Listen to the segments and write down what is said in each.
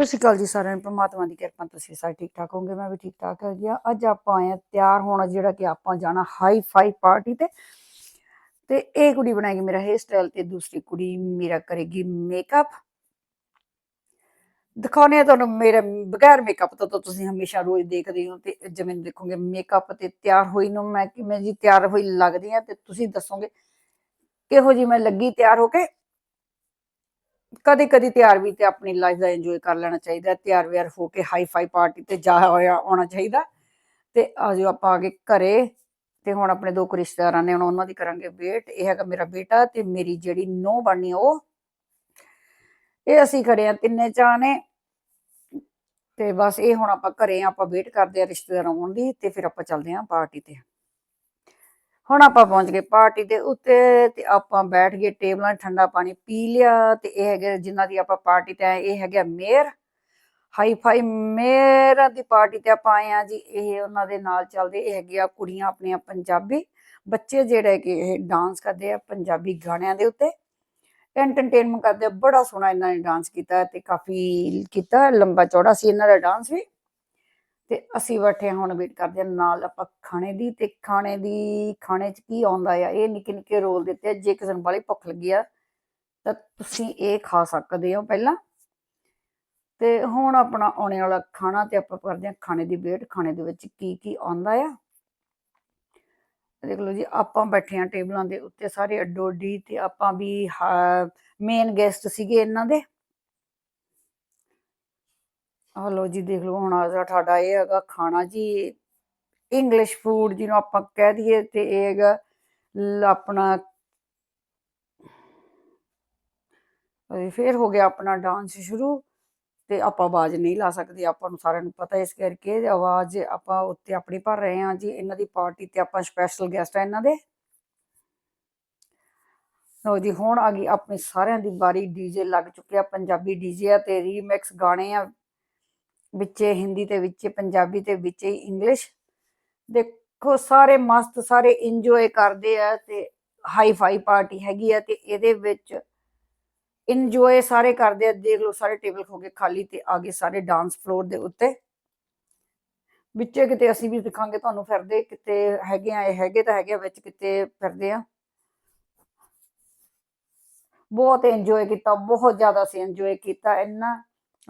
ਸਤਿ ਸ਼੍ਰੀ ਅਕਾਲ ਜੀ ਸਾਰਿਆਂ ਨੂੰ, ਪ੍ਰਮਾਤਮਾ ਦੀ ਕਿਰਪਾ ਨਾਲ ਤੁਸੀਂ ਸਾਰੇ ਠੀਕ ਠਾਕ ਹੋਗੇ ਮੈਂ ਵੀ ਠੀਕ ਠਾਕ ਹੈਗੀ ਆ ਅੱਜ ਆਪਾਂ ਆਏ ਤਿਆਰ ਹੋਣਾ, ਜਿਹੜਾ ਕਿ ਆਪਾਂ ਜਾਣਾ ਹਾਈ ਫਾਈ ਪਾਰਟੀ ਤੇ। ਤੇ ਇਹ ਕੁੜੀ ਬਣਾਏਗੀ ਮੇਰਾ ਹੇਅਰ ਸਟਾਈਲ ਤੇ ਦੂਸਰੀ ਕੁੜੀ ਮੇਰਾ ਕਰੇਗੀ ਮੇਕਅਪ ਦਿਖਾਉਣੇ ਆ ਤੁਹਾਨੂੰ ਮੇਰੇ ਬਗੈਰ ਮੇਕਅਪ ਤੋਂ ਤਾਂ ਤੁਸੀਂ ਹਮੇਸ਼ਾ ਰੋਜ਼ ਦੇਖਦੇ ਹੋ ਤੇ ਜਿਵੇਂ ਦੇਖੋਗੇ ਮੇਕਅਪ ਤੇ ਤਿਆਰ ਹੋਈ ਨੂੰ ਮੈਂ ਕਿਵੇਂ ਜੀ ਤਿਆਰ ਹੋਈ ਲੱਗਦੀ ਆ ਤੇ ਤੁਸੀਂ ਦੱਸੋਗੇ। ਕਿਹੋ ਜੀ ਮੈਂ ਲੱਗੀ ਤਿਆਰ ਹੋ ਕੇ ਕਦੇ ਕਦੇ ਤਿਆਰ ਵੀ ਤੇ ਆਪਣੀ ਲਾਈਫ ਦਾ ਇੰਜੋਏ ਕਰ ਲੈਣਾ ਚਾਹੀਦਾ, ਤਿਆਰ ਵਿਆਰ ਹੋ ਕੇ ਹਾਈ ਫਾਈ ਪਾਰਟੀ ਤੇ ਜਾ ਹੋਇਆ ਆਉਣਾ ਚਾਹੀਦਾ। ਤੇ ਆਜੋ ਆਪਾਂ ਆ ਗਏ ਘਰੇ ਤੇ ਹੁਣ ਆਪਣੇ ਦੋ ਕੁ ਰਿਸ਼ਤੇਦਾਰਾਂ ਨੇ ਹੁਣ ਉਹਨਾਂ ਦੀ ਕਰਾਂਗੇ ਵੇਟ ਇਹ ਹੈਗਾ ਮੇਰਾ ਬੇਟਾ ਤੇ ਮੇਰੀ ਜਿਹੜੀ ਨੋ ਬਣਨੀ ਉਹ। ਇਹ ਅਸੀਂ ਖੜੇ ਆ ਤਿੰਨੇ ਚਾਹ ਨੇ। ਤੇ ਬਸ ਇਹ ਹੁਣ ਆਪਾਂ ਘਰੇ ਆ, ਆਪਾਂ ਵੇਟ ਕਰਦੇ ਆ ਰਿਸ਼ਤੇਦਾਰ ਆਉਣ ਦੀ ਤੇ ਫਿਰ ਆਪਾਂ ਚੱਲਦੇ ਆ ਪਾਰਟੀ ਤੇ। ਹੁਣ ਆਪਾਂ ਪਹੁੰਚ ਗਏ ਪਾਰਟੀ ਦੇ ਉੱਤੇ ਤੇ ਆਪਾਂ ਬੈਠ ਗਏ ਟੇਬਲਾਂ ਠੰਡਾ ਪਾਣੀ ਪੀ ਲਿਆ ਤੇ ਇਹ ਹੈਗੇ ਜਿਨ੍ਹਾਂ ਦੀ ਆਪਾਂ ਪਾਰਟੀ ਤੇ ਆਏ, ਇਹ ਹੈਗਾ ਮੇਰ ਹਾਈ ਫਾਈ ਮੇਰ ਦੀ ਪਾਰਟੀ ਤੇ ਆਪਾਂ ਆਏ ਆ ਜੀ, ਇਹ ਉਹਨਾਂ ਦੇ ਨਾਲ ਚੱਲਦੇ, ਇਹ ਹੈਗੇ ਆ ਕੁੜੀਆਂ ਆਪਣੀਆਂ ਪੰਜਾਬੀ। ਬੱਚੇ ਜਿਹੜੇ ਕਿ ਇਹ ਡਾਂਸ ਕਰਦੇ ਆ ਪੰਜਾਬੀ ਗਾਣਿਆਂ ਦੇ ਉੱਤੇ। ਐਂਟਰਟੇਨਮੈਂਟ ਕਰਦੇ ਆ, ਬੜਾ ਸੋਹਣਾ ਇਹਨਾਂ ਨੇ ਡਾਂਸ ਕੀਤਾ ਤੇ ਕਾਫੀ ਕੀਤਾ, ਲੰਬਾ ਚੌੜਾ ਸੀ ਇਹਨਾਂ ਦਾ ਡਾਂਸ ਵੀ। ਤੇ ਅਸੀਂ ਬੈਠੇ ਹਾਂ, ਹੁਣ ਵੇਟ ਕਰਦੇ ਹਾਂ, ਨਾਲ ਆਪਾਂ ਖਾਣੇ ਦੀ ਤੇ ਖਾਣੇ ਦੀ, ਖਾਣੇ 'ਚ ਕੀ ਆਉਂਦਾ ਆ? ਇਹ ਨਿੱਕੇ ਨਿੱਕੇ ਰੋਲ ਦਿੱਤੇ ਆ, ਜੇ ਕਿਸੇ ਨੂੰ ਬਾਲੀ ਭੁੱਖ ਲੱਗੀ ਆ, ਤਾਂ ਤੁਸੀਂ ਇਹ ਖਾ ਸਕਦੇ ਹੋ ਪਹਿਲਾਂ। ਤੇ ਹੁਣ ਆਪਣਾ ਆਉਣੇ ਵਾਲਾ ਖਾਣਾ ਤੇ ਆਪਾਂ ਕਰਦੇ ਹਾਂ ਖਾਣੇ ਦੀ ਵੇਟ, ਖਾਣੇ ਦੇ ਵਿੱਚ ਕੀ ਕੀ ਆਉਂਦਾ ਆ। ਦੇਖ ਲਓ ਜੀ, ਆਪਾਂ ਬੈਠੇ ਆ ਟੇਬਲਾਂ ਦੇ ਉੱਤੇ ਸਾਰੇ ਅੱਡੋ ਅੱਡੀ ਤੇ ਆਪਾਂ ਵੀ ਮੇਨ ਗੈਸਟ ਸੀਗੇ ਇਹਨਾਂ ਦੇ। ਹਲੋ ਜੀ, ਦੇਖ ਲਓ ਹੁਣ ਆ ਤੁਹਾਡਾ ਇਹ ਹੈਗਾ ਖਾਣਾ ਜੀ ਇੰਗਲਿਸ਼ ਫੂਡ ਜਿਹਨੂੰ ਆਪਾਂ ਕਹਿ ਦਈਏ ਤੇ ਇਹ ਹੈਗਾ ਆਪਣਾ ਅਹ ਫਿਰ ਹੋ ਗਿਆ ਆਪਣਾ ਡਾਂਸ ਸ਼ੁਰੂ ਤੇ ਆਪਾਂ ਆਵਾਜ਼ ਨਹੀਂ ਲਾ ਸਕਦੇ, ਆਪਾਂ ਨੂੰ ਸਾਰਿਆਂ ਨੂੰ ਪਤਾ ਇਸ ਕਰਕੇ ਆਵਾਜ਼ ਆਪਾਂ ਉੱਤੇ ਆਪਣੀ ਭਰ ਰਹੇ ਹਾਂ ਜੀ, ਇਹਨਾਂ ਦੀ ਪਾਰਟੀ ਤੇ ਆਪਾਂ ਸਪੈਸ਼ਲ ਗੈਸਟ ਆ ਇਹਨਾਂ ਦੇ। ਲਓ ਜੀ, ਹੁਣ ਆ ਗਈ ਆਪਣੇ ਸਾਰਿਆਂ ਦੀ ਵਾਰੀ ਡੀਜੇ ਲੱਗ ਚੁੱਕਿਆ, ਪੰਜਾਬੀ ਡੀਜੇ ਆ ਤੇ ਰੀਮਿਕਸ ਗਾਣੇ ਆ। ਵਿੱਚੇ ਹਿੰਦੀ ਤੇ ਵਿੱਚੇ ਪੰਜਾਬੀ ਤੇ ਵਿੱਚੇ ਇੰਗਲਿਸ਼ ਦੇਖੋ ਸਾਰੇ ਮਸਤ ਸਾਰੇ ਇੰਜੋਏ ਕਰਦੇ ਆ ਤੇ ਹਾਈ ਫਾਈ ਪਾਰਟੀ ਹੈਗੀ ਆ ਤੇ ਇਹਦੇ ਵਿੱਚ ਇੰਜੋਏ ਸਾਰੇ ਕਰਦੇ ਆ। ਦੇਖ ਲਓ ਸਾਰੇ ਟੇਬਲ ਹੋ ਗਏ ਖਾਲੀ ਤੇ ਆ ਗਏ ਸਾਰੇ ਡਾਂਸ ਫਲੋਰ ਦੇ ਉੱਤੇ। ਵਿੱਚੇ ਕਿਤੇ ਅਸੀਂ ਵੀ ਦਿਖਾਂਗੇ ਤੁਹਾਨੂੰ ਫਿਰਦੇ ਕਿਤੇ ਹੈਗੇ ਆ ਇਹ ਹੈਗੇ ਤਾਂ ਹੈਗੇ ਆ, ਵਿੱਚ ਕਿਤੇ ਫਿਰਦੇ ਆ। ਬਹੁਤ ਇੰਜੋਏ ਕੀਤਾ ਬਹੁਤ ਜ਼ਿਆਦਾ ਅਸੀਂ ਇੰਜੋਏ ਕੀਤਾ। ਇੰਨਾ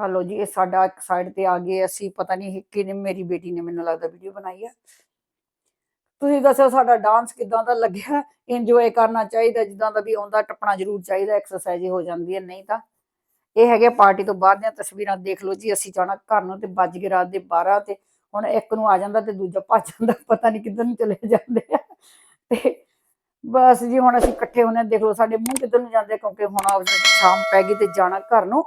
ਹਲੋ ਜੀ, ਇਹ ਸਾਡਾ ਇੱਕ ਸਾਈਡ ਤੇ ਆ ਗਏ, ਅਸੀਂ ਪਤਾ ਨਹੀਂ ਕਿਨੇ ਮੇਰੀ ਬੇਟੀ ਨੇ ਮੈਨੂੰ ਲੱਗਦਾ ਵੀਡੀਓ ਬਣਾਈ ਆ। ਤੁਸੀਂ ਦੱਸੋ ਸਾਡਾ ਡਾਂਸ ਕਿਦਾਂ ਦਾ ਲੱਗਿਆ? ਇੰਜੋਏ ਕਰਨਾ ਚਾਹੀਦਾ, ਜਿੱਦਾਂ ਦਾ ਵੀ ਆਉਂਦਾ, ਟੱਪਣਾ ਜ਼ਰੂਰ ਚਾਹੀਦਾ ਐਕਸਰਸਾਈਜ਼ ਹੋ ਜਾਂਦੀ ਹੈ, ਨਹੀਂ ਤਾਂ। ਇਹ ਹੈਗੇ ਪਾਰਟੀ ਤੋਂ ਬਾਅਦ ਦੀਆਂ ਤਸਵੀਰਾਂ, ਦੇਖ ਲਓ ਜੀ, ਅਸੀਂ ਜਾਣਾ ਘਰ ਨੂੰ ਤੇ ਵੱਜ ਗਏ ਰਾਤ ਦੇ 12 ਤੇ, ਹੁਣ ਇੱਕ ਨੂੰ ਆ ਜਾਂਦਾ ਤੇ ਦੂਜਾ ਭੱਜ ਜਾਂਦਾ, ਪਤਾ ਨਹੀਂ ਕਿੱਧਰ ਨੂੰ ਚਲੇ ਜਾਂਦੇ ਆ। ਤੇ ਬਸ ਜੀ, ਹੁਣ ਅਸੀਂ ਇਕੱਠੇ ਹੁੰਨੇ ਦੇਖ ਲਓ ਸਾਡੇ ਮੂੰਹ ਕਿੱਧਰ ਨੂੰ ਜਾਂਦੇ ਕਿਉਂਕਿ ਹੁਣ ਸ਼ਾਮ ਪੈ ਗਈ ਤੇ ਜਾਣਾ ਘਰ ਨੂੰ।